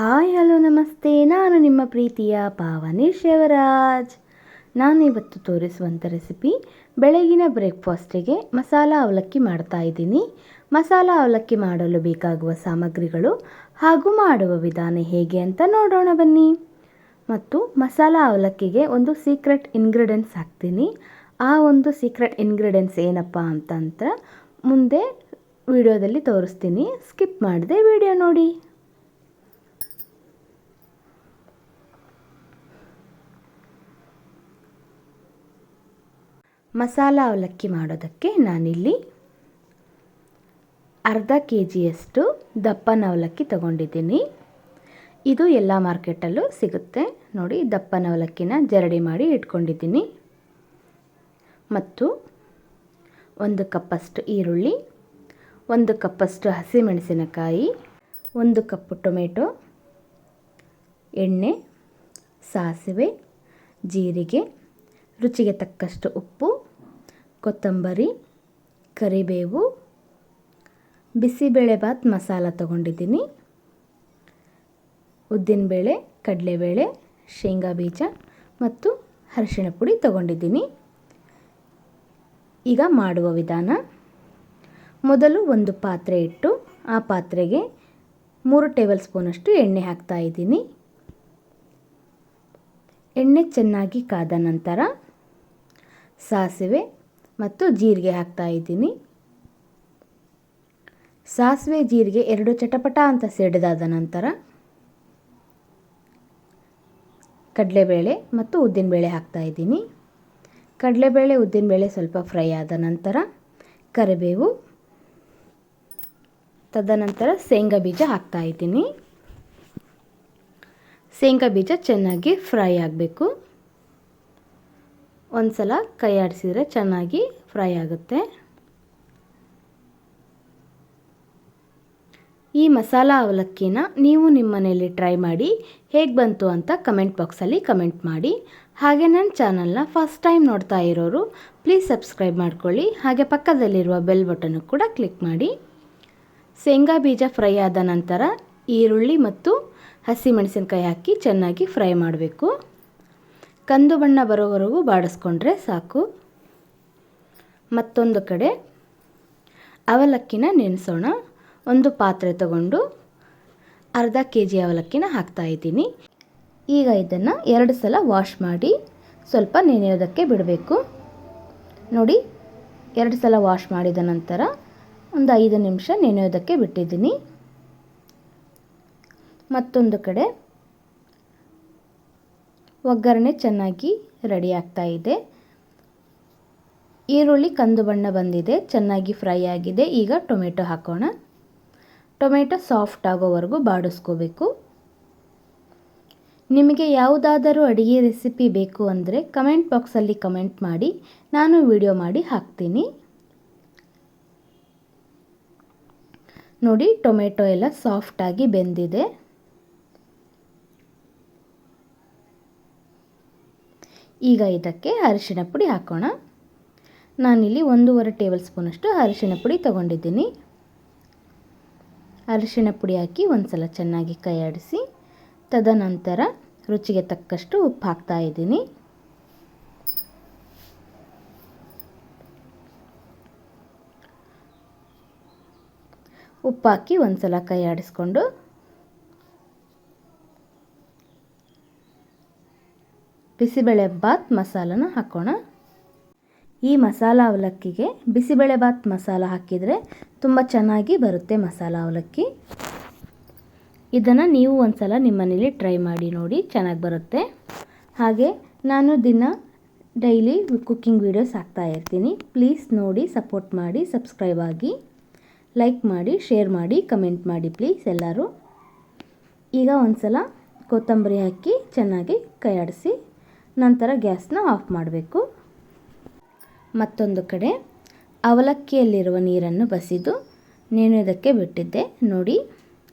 Hi, hello, ನಮಸ್ತೆ. ನಾನು ನಿಮ್ಮ ಪ್ರೀತಿಯ ಪಾವನಿ ಶಿವರಾಜ್. ನಾನು ಇವತ್ತು ತೋರಿಸುವಂಥ ರೆಸಿಪಿ ಬೆಳಗಿನ ಬ್ರೇಕ್ಫಾಸ್ಟಿಗೆ ಮಸಾಲ ಅವಲಕ್ಕಿ ಮಾಡ್ತಾ ಇದ್ದೀನಿ. ಮಸಾಲ ಅವಲಕ್ಕಿ ಮಾಡಲು ಬೇಕಾಗುವ ಸಾಮಗ್ರಿಗಳು ಹಾಗೂ ಮಾಡುವ ವಿಧಾನ ಹೇಗೆ ಅಂತ ನೋಡೋಣ ಬನ್ನಿ. ಮತ್ತು ಮಸಾಲ ಅವಲಕ್ಕಿಗೆ ಒಂದು ಸೀಕ್ರೆಟ್ ಇಂಗ್ರೀಡಿಯೆಂಟ್ಸ್ ಹಾಕ್ತೀನಿ. ಆ ಒಂದು ಸೀಕ್ರೆಟ್ ಇಂಗ್ರೀಡಿಯೆಂಟ್ಸ್ ಏನಪ್ಪ ಅಂತಂದ್ರೆ ಮುಂದೆ ವಿಡಿಯೋದಲ್ಲಿ ತೋರಿಸ್ತೀನಿ. ಸ್ಕಿಪ್ ಮಾಡದೆ ವಿಡಿಯೋ ನೋಡಿ. ಮಸಾಲ ಅವಲಕ್ಕಿ ಮಾಡೋದಕ್ಕೆ ನಾನಿಲ್ಲಿ ಅರ್ಧ ಕೆ ಜಿಯಷ್ಟು ದಪ್ಪನ ಅವಲಕ್ಕಿ ತಗೊಂಡಿದ್ದೀನಿ. ಇದು ಎಲ್ಲ ಮಾರ್ಕೆಟಲ್ಲೂ ಸಿಗುತ್ತೆ. ನೋಡಿ, ದಪ್ಪನ ಅವಲಕ್ಕಿನ ಜರಡಿ ಮಾಡಿ ಇಟ್ಕೊಂಡಿದ್ದೀನಿ. ಮತ್ತು ಒಂದು ಕಪ್ಪಷ್ಟು ಈರುಳ್ಳಿ, ಒಂದು ಕಪ್ಪಷ್ಟು ಹಸಿಮೆಣಸಿನಕಾಯಿ, ಒಂದು ಕಪ್ಪು ಟೊಮೆಟೊ, ಎಣ್ಣೆ, ಸಾಸಿವೆ, ಜೀರಿಗೆ, ರುಚಿಗೆ ತಕ್ಕಷ್ಟು ಉಪ್ಪು ಕೊತ್ತಂಬರಿ, ಕರಿಬೇವು ಬಿಸಿಬೇಳೆಭಾತ್ ಮಸಾಲ ತಗೊಂಡಿದ್ದೀನಿ. ಉದ್ದಿನಬೇಳೆ, ಕಡಲೆಬೇಳೆ, ಶೇಂಗಾ ಬೀಜ ಮತ್ತು ಅರಿಶಿಣ ಪುಡಿ ತಗೊಂಡಿದ್ದೀನಿ. ಈಗ ಮಾಡುವ ವಿಧಾನ, ಮೊದಲು ಒಂದು ಪಾತ್ರೆ ಇಟ್ಟು ಆ ಪಾತ್ರೆಗೆ ಮೂರು ಟೇಬಲ್ ಸ್ಪೂನಷ್ಟು ಎಣ್ಣೆ ಹಾಕ್ತಾ ಇದ್ದೀನಿ. ಎಣ್ಣೆ ಚೆನ್ನಾಗಿ ಕಾದ ನಂತರ ಸಾಸಿವೆ ಮತ್ತು ಜೀರಿಗೆ ಹಾಕ್ತಾ ಇದ್ದೀನಿ. ಸಾಸಿವೆ ಜೀರಿಗೆ ಎರಡು ಚಟಪಟ ಅಂತ ಸಿಡಿದಾದ ನಂತರ ಕಡಲೆಬೇಳೆ ಮತ್ತು ಉದ್ದಿನಬೇಳೆ ಹಾಕ್ತಾ ಇದ್ದೀನಿ. ಕಡಲೆಬೇಳೆ, ಉದ್ದಿನಬೇಳೆ ಸ್ವಲ್ಪ ಫ್ರೈ ಆದ ನಂತರ ಕರಿಬೇವು, ತದನಂತರ ಶೇಂಗಾ ಬೀಜ ಹಾಕ್ತಾ ಇದ್ದೀನಿ. ಶೇಂಗಾ ಬೀಜ ಚೆನ್ನಾಗಿ ಫ್ರೈ ಆಗಬೇಕು. ಒಂದು ಸಲ ಕೈ ಆಡಿಸಿದರೆ ಚೆನ್ನಾಗಿ ಫ್ರೈ ಆಗುತ್ತೆ. ಈ ಮಸಾಲ ಅವಲಕ್ಕಿನ ನೀವು ನಿಮ್ಮ ಮನೆಯಲ್ಲಿ ಟ್ರೈ ಮಾಡಿ, ಹೇಗೆ ಬಂತು ಅಂತ ಕಮೆಂಟ್ ಬಾಕ್ಸಲ್ಲಿ ಕಮೆಂಟ್ ಮಾಡಿ. ಹಾಗೆ ನನ್ನ ಚಾನಲ್ನ ಫಸ್ಟ್ ಟೈಮ್ ನೋಡ್ತಾ ಇರೋರು, ಪ್ಲೀಸ್ ಸಬ್ಸ್ಕ್ರೈಬ್ ಮಾಡ್ಕೊಳ್ಳಿ. ಹಾಗೆ ಪಕ್ಕದಲ್ಲಿರುವ ಬೆಲ್ ಬಟನ್ನು ಕೂಡ ಕ್ಲಿಕ್ ಮಾಡಿ. ಶೇಂಗಾ ಬೀಜ ಫ್ರೈ ಆದ ನಂತರ ಈರುಳ್ಳಿ ಮತ್ತು ಹಸಿಮೆಣಸಿನಕಾಯಿ ಹಾಕಿ ಚೆನ್ನಾಗಿ ಫ್ರೈ ಮಾಡಬೇಕು. ಕಂದು ಬಣ್ಣ ಬರೋವರೆಗೂ ಬಾಡಿಸ್ಕೊಂಡ್ರೆ ಸಾಕು. ಮತ್ತೊಂದು ಕಡೆ ಅವಲಕ್ಕಿನ ನೆನೆಸೋಣ. ಒಂದು ಪಾತ್ರೆ ತಗೊಂಡು ಅರ್ಧ ಕೆ ಜಿ ಅವಲಕ್ಕಿನ ಹಾಕ್ತಾಯಿದ್ದೀನಿ ಈಗ ಇದನ್ನು ಎರಡು ಸಲ ವಾಶ್ ಮಾಡಿ ಸ್ವಲ್ಪ ನೆನೆಯೋದಕ್ಕೆ ಬಿಡಬೇಕು. ನೋಡಿ, ಎರಡು ಸಲ ವಾಶ್ ಮಾಡಿದ ನಂತರ ಒಂದು ಐದು ನಿಮಿಷ ನೆನೆಯೋದಕ್ಕೆ ಬಿಟ್ಟಿದ್ದೀನಿ. ಮತ್ತೊಂದು ಕಡೆ ಒಗ್ಗರಣೆ ಚೆನ್ನಾಗಿ ರೆಡಿ ಆಗ್ತಾ ಇದೆ. ಈರುಳ್ಳಿ ಕಂದು ಬಣ್ಣ ಬಂದಿದೆ, ಚೆನ್ನಾಗಿ ಫ್ರೈ ಆಗಿದೆ. ಈಗ ಟೊಮೆಟೊ ಹಾಕೋಣ. ಟೊಮೆಟೊ ಸಾಫ್ಟ್ ಆಗೋವರೆಗೂ ಬಾಡಿಸ್ಕೋಬೇಕು. ನಿಮಗೆ ಯಾವುದಾದರೂ ಅಡುಗೆ ರೆಸಿಪಿ ಬೇಕು ಅಂದರೆ ಕಮೆಂಟ್ ಬಾಕ್ಸಲ್ಲಿ ಕಮೆಂಟ್ ಮಾಡಿ, ನಾನು ವಿಡಿಯೋ ಮಾಡಿ ಹಾಕ್ತೀನಿ. ನೋಡಿ, ಟೊಮೆಟೊ ಎಲ್ಲ ಸಾಫ್ಟಾಗಿ ಬೆಂದಿದೆ. ಈಗ ಇದಕ್ಕೆ ಅರಿಶಿಣ ಪುಡಿ ಹಾಕೋಣ. ನಾನಿಲ್ಲಿ ಒಂದೂವರೆ ಟೇಬಲ್ ಸ್ಪೂನಷ್ಟು ಅರಿಶಿನ ಪುಡಿ ತಗೊಂಡಿದ್ದೀನಿ. ಅರಿಶಿಣ ಪುಡಿ ಹಾಕಿ ಒಂದು ಸಲ ಚೆನ್ನಾಗಿ ಕೈ ಆಡಿಸಿ ತದನಂತರ ರುಚಿಗೆ ತಕ್ಕಷ್ಟು ಉಪ್ಪು ಹಾಕ್ತಾ ಇದ್ದೀನಿ. ಉಪ್ಪು ಹಾಕಿ ಒಂದು ಸಲ ಕೈ ಆಡಿಸ್ಕೊಂಡು ಬಿಸಿಬೇಳೆ ಬಾತ್ ಮಸಾಲನ ಹಾಕೋಣ. ಈ ಮಸಾಲ ಅವಲಕ್ಕಿಗೆ ಬಿಸಿಬೇಳೆ ಬಾತ್ ಮಸಾಲ ಹಾಕಿದರೆ ತುಂಬ ಚೆನ್ನಾಗಿ ಬರುತ್ತೆ ಮಸಾಲ ಅವಲಕ್ಕಿ. ಇದನ್ನು ನೀವು ಒಂದು ಸಲ ನಿಮ್ಮ ಮನೇಲಿ ಟ್ರೈ ಮಾಡಿ ನೋಡಿ ಚೆನ್ನಾಗಿ ಬರುತ್ತೆ. ಹಾಗೆ ನಾನು ದಿನ ಡೈಲಿ ಕುಕ್ಕಿಂಗ್ ವೀಡಿಯೋಸ್ ಇರ್ತೀನಿ. ಪ್ಲೀಸ್ ನೋಡಿ, ಸಪೋರ್ಟ್ ಮಾಡಿ, ಸಬ್ಸ್ಕ್ರೈಬ್ ಆಗಿ. ಲೈಕ್ ಮಾಡಿ, ಶೇರ್ ಮಾಡಿ, ಕಮೆಂಟ್ ಮಾಡಿ ಪ್ಲೀಸ್ ಎಲ್ಲರೂ. ಈಗ ಒಂದು ಸಲ ಕೊತ್ತಂಬರಿ ಹಾಕಿ ಚೆನ್ನಾಗಿ ಕೈಯಾಡಿಸಿ ನಂತರ ಗ್ಯಾಸ್ನ ಆಫ್ ಮಾಡಬೇಕು. ಮತ್ತೊಂದು ಕಡೆ ಅವಲಕ್ಕಿಯಲ್ಲಿರುವ ನೀರನ್ನು ಬಸಿದು ನೆನೆಯೋದಕ್ಕೆ ಬಿಟ್ಟಿದ್ದೆ. ನೋಡಿ,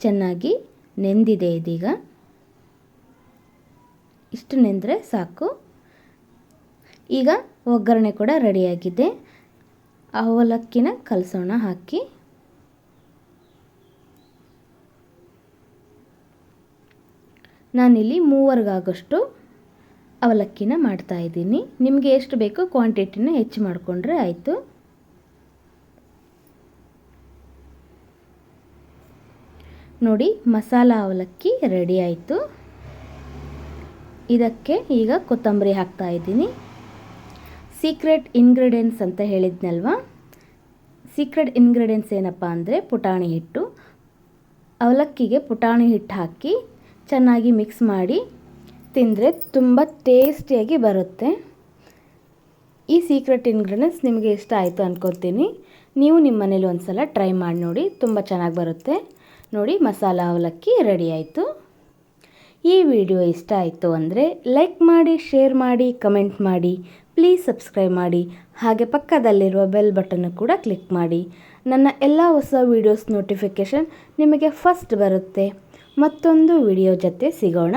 ಚೆನ್ನಾಗಿ ನೆಂದಿದೆ ಇದೀಗ. ಇಷ್ಟು ನೆಂದರೆ ಸಾಕು. ಈಗ ಒಗ್ಗರಣೆ ಕೂಡ ರೆಡಿಯಾಗಿದೆ. ಅವಲಕ್ಕಿನ ಕಲಸೋಣ, ಹಾಕಿ. ನಾನಿಲ್ಲಿ ಮೂವರ್ಗಾಗೋಷ್ಟು ಅವಲಕ್ಕಿನ ಮಾಡ್ತಾ ಇದ್ದೀನಿ. ನಿಮಗೆ ಎಷ್ಟು ಬೇಕೋ ಕ್ವಾಂಟಿಟಿನ ಹೆಚ್ಚು ಮಾಡಿಕೊಂಡ್ರೆ ಆಯಿತು. ನೋಡಿ, ಮಸಾಲ ಅವಲಕ್ಕಿ ರೆಡಿ ಆಯಿತು. ಇದಕ್ಕೆ ಈಗ ಕೊತ್ತಂಬರಿ ಹಾಕ್ತಾ ಇದ್ದೀನಿ. ಸೀಕ್ರೆಟ್ ಇಂಗ್ರೀಡಿಯೆಂಟ್ಸ್ ಅಂತ ಹೇಳಿದ್ನಲ್ವ? ಸೀಕ್ರೆಟ್ ಇಂಗ್ರೀಡಿಯೆಂಟ್ಸ್ ಏನಪ್ಪ ಅಂದರೆ ಪುಟಾಣಿ ಹಿಟ್ಟು. ಅವಲಕ್ಕಿಗೆ ಪುಟಾಣಿ ಹಿಟ್ಟು ಹಾಕಿ ಚೆನ್ನಾಗಿ ಮಿಕ್ಸ್ ಮಾಡಿ ತಿಂದರೆ ತುಂಬ ಟೇಸ್ಟಿಯಾಗಿ ಬರುತ್ತೆ. ಈ ಸೀಕ್ರೆಟ್ ಇಂಗ್ರೀಡಿಯೆಂಟ್ಸ್ ನಿಮಗೆ ಇಷ್ಟ ಆಯಿತು ಅಂದ್ಕೊತೀನಿ ನೀವು ನಿಮ್ಮ ಮನೇಲಿ ಒಂದು ಸಲ ಟ್ರೈ ಮಾಡಿ ನೋಡಿ, ತುಂಬ ಚೆನ್ನಾಗಿ ಬರುತ್ತೆ. ನೋಡಿ, ಮಸಾಲ ಅವಲಕ್ಕಿ ರೆಡಿ ಆಯಿತು. ಈ ವಿಡಿಯೋ ಇಷ್ಟ ಆಯಿತು ಅಂದರೆ ಲೈಕ್ ಮಾಡಿ ಶೇರ್ ಮಾಡಿ ಕಮೆಂಟ್ ಮಾಡಿ. ಪ್ಲೀಸ್ ಸಬ್ಸ್ಕ್ರೈಬ್ ಮಾಡಿ. ಹಾಗೆ ಪಕ್ಕದಲ್ಲಿರುವ ಬೆಲ್ ಬಟನ್ನು ಕೂಡ ಕ್ಲಿಕ್ ಮಾಡಿ. ನನ್ನ ಎಲ್ಲ ಹೊಸ ವೀಡಿಯೋಸ್ ನೋಟಿಫಿಕೇಷನ್ ನಿಮಗೆ ಫಸ್ಟ್ ಬರುತ್ತೆ. ಮತ್ತೊಂದು ವಿಡಿಯೋ ಜೊತೆ ಸಿಗೋಣ.